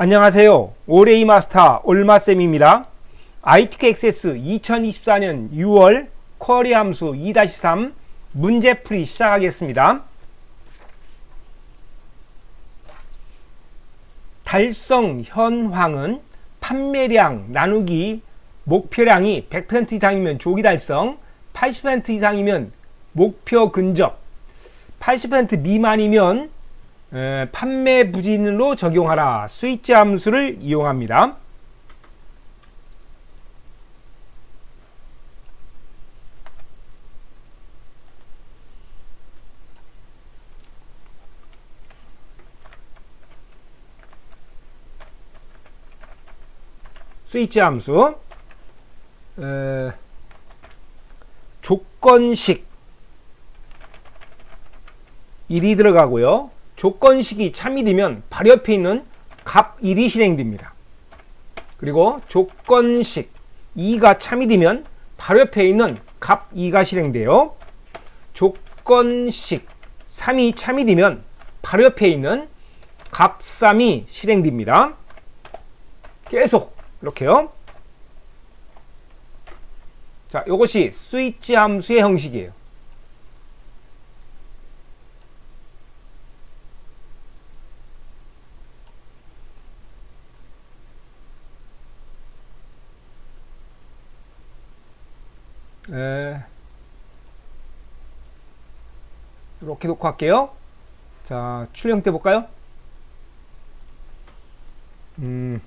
안녕하세요. 올해이 마스터 올마쌤입니다. ITK 액세스 2024년 6월 쿼리 함수 2-3 문제풀이 시작하겠습니다. 달성 현황은 판매량 나누기 목표량이 100% 이상이면 조기 달성, 80% 이상이면 목표 근접, 80% 미만이면 에, 판매 부진으로 적용하라. 스위치 함수를 이용합니다. 스위치 함수 에, 조건식 1이 들어가고요. 조건식이 참이 되면 바로 옆에 있는 값 1이 실행됩니다. 그리고 조건식 2가 참이 되면 바로 옆에 있는 값 2가 실행돼요. 조건식 3이 참이 되면 바로 옆에 있는 값 3이 실행됩니다. 계속 이렇게요. 자, 이것이 스위치 함수의 형식이에요. 에, 이렇게 놓고 할게요. 자, 출력 때 볼까요? 음,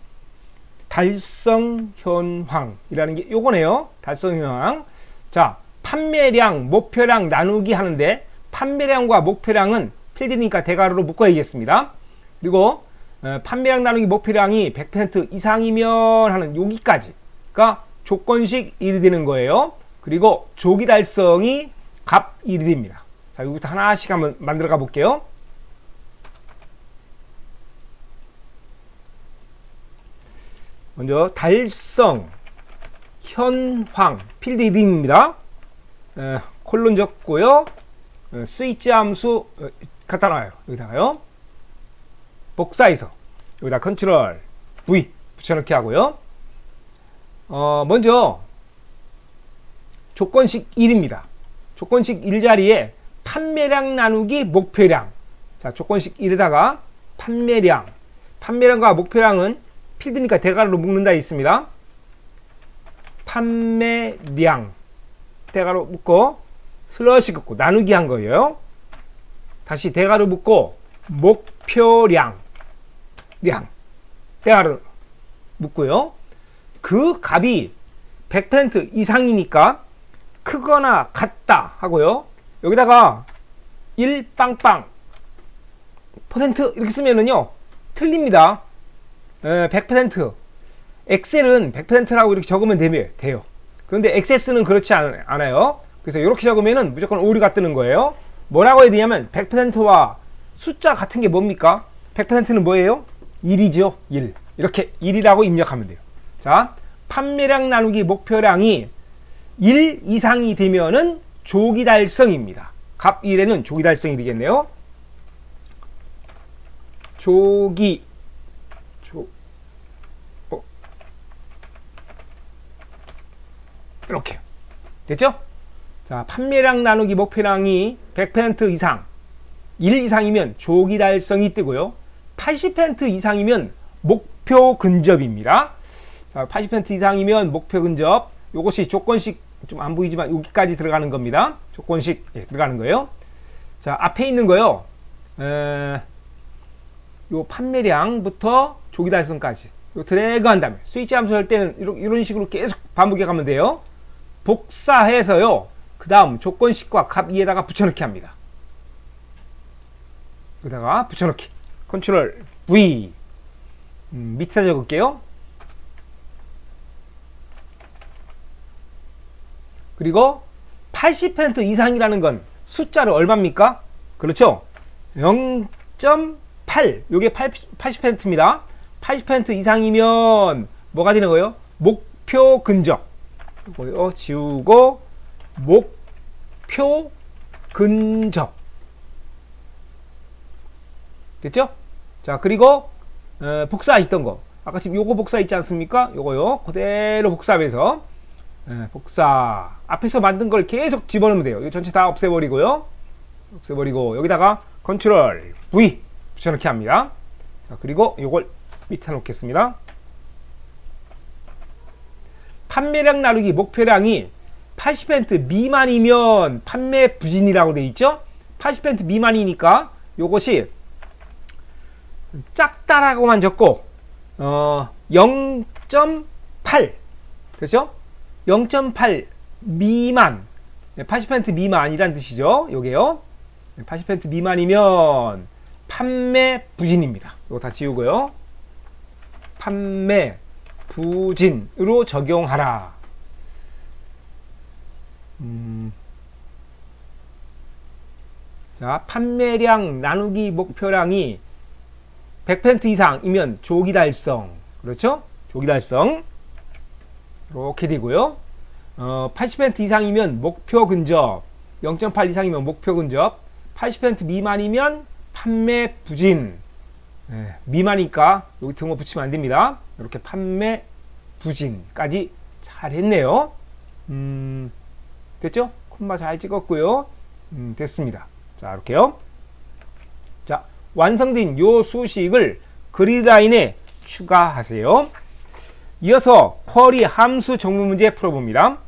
달성 현황이라는 게 요거네요. 달성 현황. 자, 판매량, 목표량 나누기 하는데 판매량과 목표량은 필드니까 대괄호로 묶어야겠습니다. 그리고 어, 판매량 나누기 목표량이 100% 이상이면 하는 여기까지가 조건식 1이 되는 거예요. 그리고 조기 달성이 값 1이 됩니다. 자, 여기부터 하나씩 한번 만들어 가 볼게요. 먼저 달성 현황 필드 이름입니다. 에, 콜론 적고요. 에, 스위치 함수 에, 갖다 놔요. 여기다가요. 복사해서 여기다 컨트롤 V 붙여넣기 하고요. 어, 먼저 조건식 1입니다. 조건식 1자리에 판매량 나누기 목표량. 자, 조건식 1에다가 판매량. 판매량과 목표량은 필드니까 대괄호로 묶는다 있습니다. 판매량. 대괄호 묶고 슬러시 긋고 나누기 한 거예요. 다시 대괄호 묶고 목표량. 량. 대괄호 묶고요. 그 값이 100% 이상이니까 크거나 같다 하고요. 여기다가 1 빵빵 퍼센트 이렇게 쓰면은요 틀립니다. 에, 100% 엑셀은 100%라고 이렇게 적으면 되면 돼요. 그런데 엑세스는 그렇지 않, 아요 그래서 이렇게 적으면은 무조건 오류가 뜨는 거예요. 뭐라고 해야 되냐면 100%와 숫자 같은 게 뭡니까? 100%는 뭐예요? 1이죠. 1. 이렇게 1이라고 입력하면 돼요. 자, 판매량 나누기 목표량이 1 이상이 되면은 조기 달성입니다. 값 1에는 조기 달성이 되겠네요. 조기 조 어. 이렇게 됐죠? 자, 판매량 나누기 목표량이 100% 이상 1 이상이면 조기 달성이 뜨고요. 80% 이상이면 목표 근접입니다. 자, 80% 이상이면 목표 근접. 요것이 조건식 좀 안 보이지만 여기까지 들어가는 겁니다. 조건식 예, 들어가는 거예요. 자, 앞에 있는 거요. 에, 요 판매량부터 조기 달성까지 요 드래그 한 다음에 스위치 함수 할 때는 이런, 이런 식으로 계속 반복해 가면 돼요. 복사해서요. 그 다음 조건식과 값 2에다가 붙여넣기 합니다. 여기다가 붙여넣기. 컨트롤 V. 음, 밑에 적을게요. 그리고 80% 이상이라는 건 숫자를 얼마입니까? 그렇죠? 0.8. 요게 80%입니다. 80% 이상이면 뭐가 되는 거예요? 목표 근접. 이거 지우고 목표 근접. 됐죠? 자, 그리고 어, 복사 있던 거 아까 지금 요거 복사 있지 않습니까? 요거요 그대로 복사해서 예, 복사 앞에서 만든 걸 계속 집어넣으면 돼요. 이거 전체 다 없애버리고요. 없애버리고 여기다가 컨트롤 V 붙여넣기 합니다. 자, 그리고 요걸 밑에 놓겠습니다. 판매량 나누기 목표량이 80% 미만이면 판매 부진이라고 돼 있죠? 80% 미만이니까 요것이 작다라고만 적고 어 0.8 그렇죠? 0.8 미만 80% 미만이란 뜻이죠. 요게요. 80% 미만이면 판매 부진입니다. 이거 다 지우고요. 판매 부진으로 적용하라. 음. 자, 판매량 나누기 목표량이 100% 이상이면 조기 달성. 그렇죠? 조기 달성. 이렇게 되고요. 어, 80% 이상이면 목표 근접, 0.8 이상이면 목표 근접, 80% 미만이면 판매 부진. 예, 미만이니까 여기 등호 붙이면 안 됩니다. 이렇게 판매 부진까지 잘 했네요. 음, 됐죠? 콤마 잘 찍었고요. 음, 됐습니다. 자, 이렇게요. 자, 완성된 요 수식을 그리드라인에 추가하세요. 이어서 쿼리 함수 정문 문제 풀어봅니다.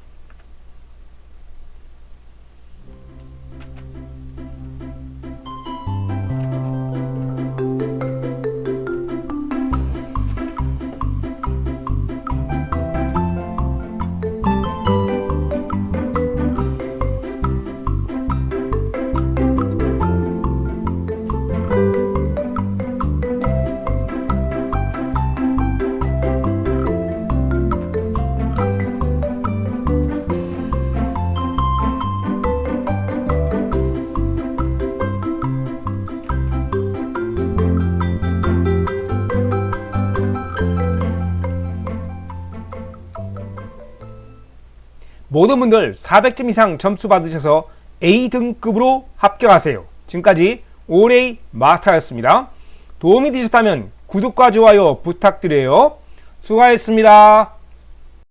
모든 분들 400점 이상 점수 받으셔서 A 등급으로 합격하세요. 지금까지 올레이 마스터였습니다. 도움이 되셨다면 구독과 좋아요 부탁드려요. 수고하셨습니다.